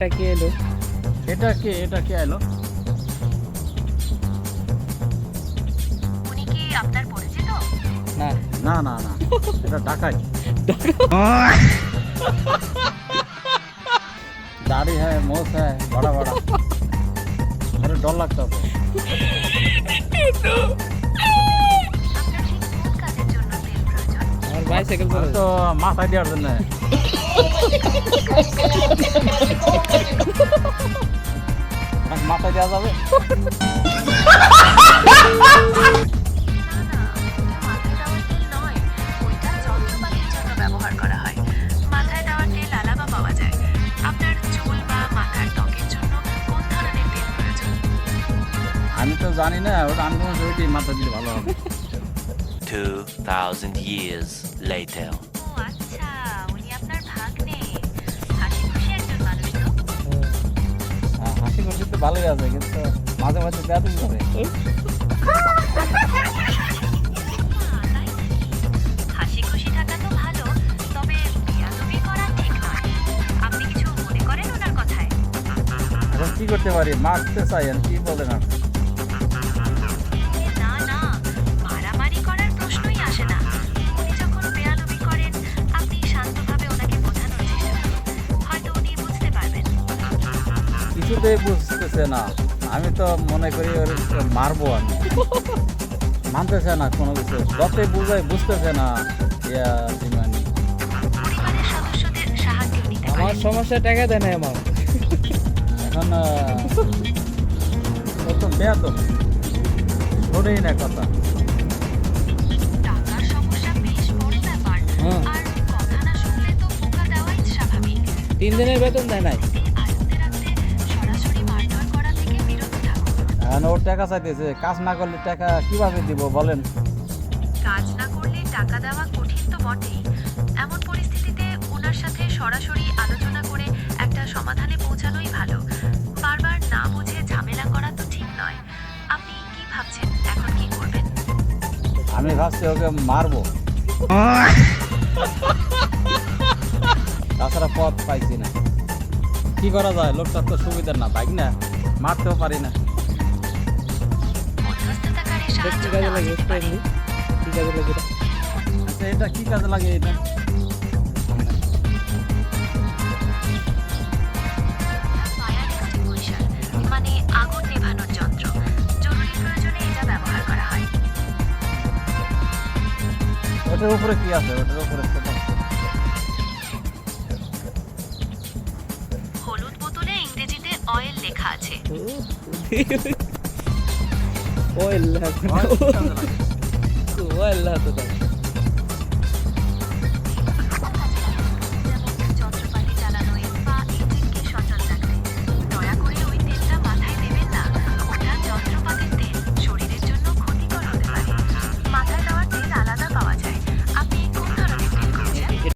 এটা কি এলো এটা কে এটা কে এলো উনি কি আপনার পরিচিত না না না না এটা ডাকাই दाढ़ी है मोस है बड़ा बड़ा मेरे डर लगता है চুল বা মাথার ত্বকের জন্য। কোন ধরনের তেল প্রয়োজন আমি তো জানি না, ওটা আমি তোমার ওইটি মাথা দিলে ভালো হবে। 2,000 years later. ও আচ্ছা উনি আপনার ভাগ্নে। হাসি খুশি একজন মানুষ তো? হ্যাঁ, হাসি খুশি তো ভালোই আছে কিন্তু মাঝে মাঝে বেতন করে তাই হাসি খুশি থাকা তো ভালো তবে বিয়াদবি করা ঠিক নয়। আপনি কিছু মনে করেন ওনার কথায়? এখন কি করতে পারি? মারতে চাই আর কি বলেন আপনি? কিছুতেই বুঝতেছে না। আমি তো মনে করি ওর মারবো আমি। মানতেছে না কোনো কিছু। যতই বুঝাই বুঝতেছে না ইয়া আমার সমস্যা টাকা দেয় না আমার এখন ও তো বেয়াদ শোনেই না কথা। তো স্বাভাবিক। তিন দিনের বেতন দেয় নাই। এখন ওর টাকা চাইতেছে। কাজ না করলে টাকা কীভাবে দিব বলেন? কাজ না করলে টাকা দেওয়া কঠিন তো বটেই। এমন পরিস্থিতিতে ওনার সাথে সরাসরি আলোচনা করে একটা সমাধানে পৌঁছানোই ভালো। বারবার না বুঝে ঝামেলা করা তো ঠিক নয়। আপনি কি ভাবছেন? এখন কি করবেন? আমি ভাবছি ওকে মারবো। তাছাড়া পথ পাইছি না। কি করা যায়? লোকটার তো সুবিধার না বাইক না? মারতেও পারি না। কি কাজে লাগে যেতে পারে এমনি কি কাজে লাগে এটা? আচ্ছা এটা কি কাজে লাগে এটা? মানে আগুন নেভানোর যন্ত্র। জরুরি প্রয়োজনে এটা ব্যবহার করা হয়। ওটার উপরে কি আছে? ওটার উপরে হলুদ বোতলে ইংরেজিতে অয়েল লেখা আছে। ওয়েল হয়,